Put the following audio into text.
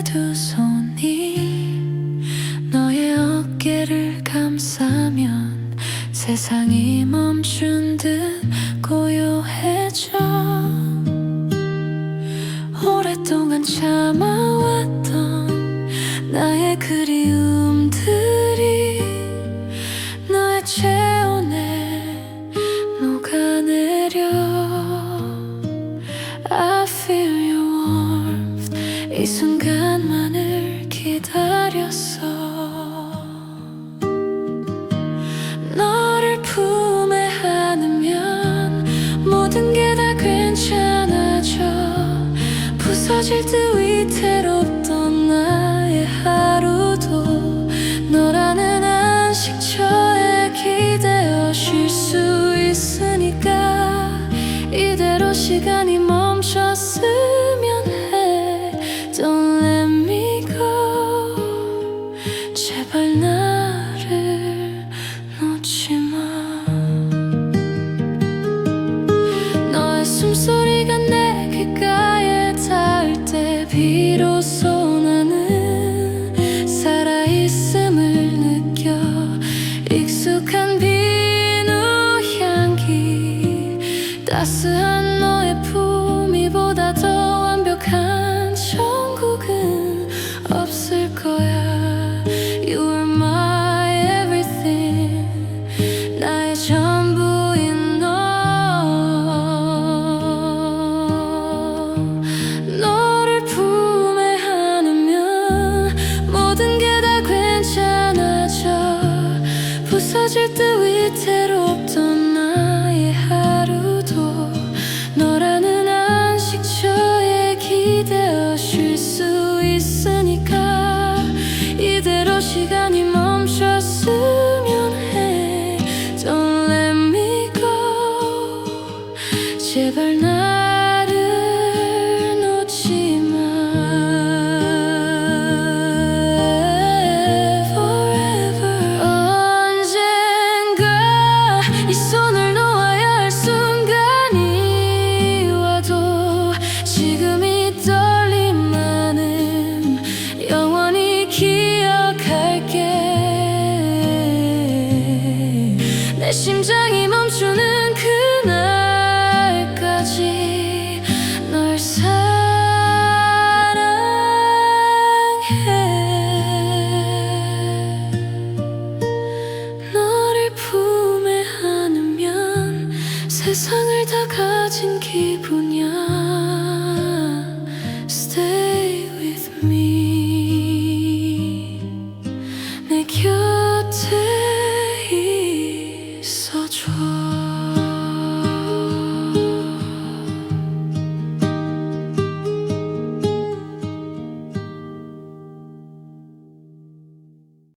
내두 손이 너의 어깨를 감싸면 세상이 멈춘 듯 고요해져. 오랫동안 참아왔던 나의 그리움들이 너의 체온에 녹아내려. I feel your warmth. 이 순간만을 기다렸어. 너를 품에 안으면 모든 게 다 괜찮아져. 부서질 듯 위태롭던 나의 하루도 너라는 안식처에 기대어 쉴 수 있으니까 이대로 시간이 멈췄으 따스한 너의 품위보다 더 완벽한 천국은 없을 거야. You are my everything. 나의 전부인 너. 너를 품에 안으면 모든 게 다 괜찮아져. 부서질 듯 위태 쉴 수 있으니까 이대로 시간이 세상을 다 가진 기분